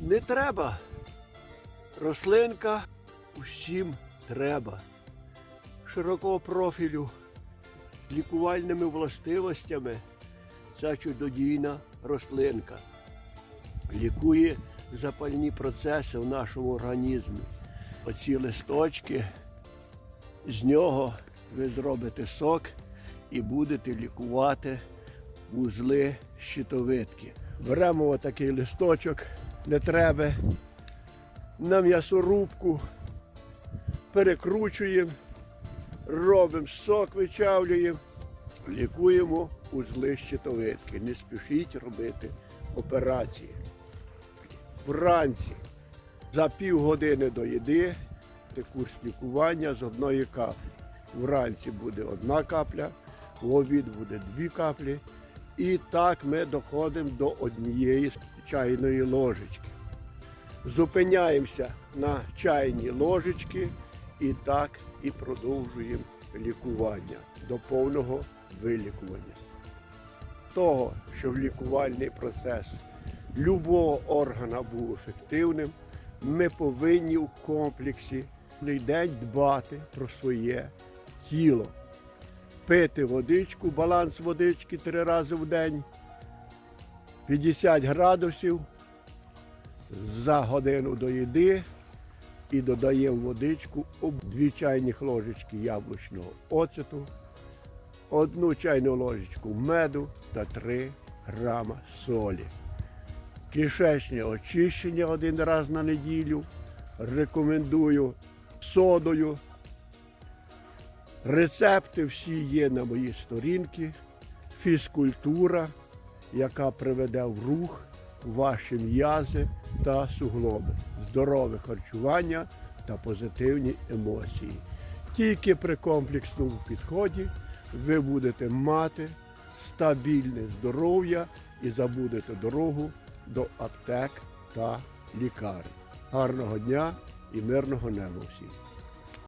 Не треба. Рослинка усім треба. Широкого профілю лікувальними властивостями ця чудодійна рослинка. Лікує запальні процеси в нашому організмі. Оці листочки, з нього ви зробите сок і будете лікувати вузли щитовидки. Беремо отакий листочок, не треба, на м'ясорубку, перекручуємо, робимо сок, вичавлюємо, лікуємо узли щитовидки. Не спішіть робити операції. Вранці за півгодини до їди курс лікування з одної каплі. Вранці буде одна капля, в обід буде дві каплі. І так ми доходимо до однієї чайної ложечки. Зупиняємося на чайній ложечці і так і продовжуємо лікування до повного вилікування. Того, щоб лікувальний процес любого органа був ефективним, ми повинні в комплексі цілий день дбати про своє тіло пити водичку, баланс водички три рази в день, 50 градусів за годину до їди і додаємо водичку дві чайних ложечки яблучного оцету, одну чайну ложечку меду та 3 грама солі. Кишечне очищення один раз на неділю. Рекомендую содою Рецепти всі є на моїй сторінці. Фізкультура, яка приведе в рух ваші м'язи та суглоби, здорове харчування та позитивні емоції. Тільки при комплексному підході ви будете мати стабільне здоров'я і забудете дорогу до аптек та лікарень. Гарного дня і мирного неба всім!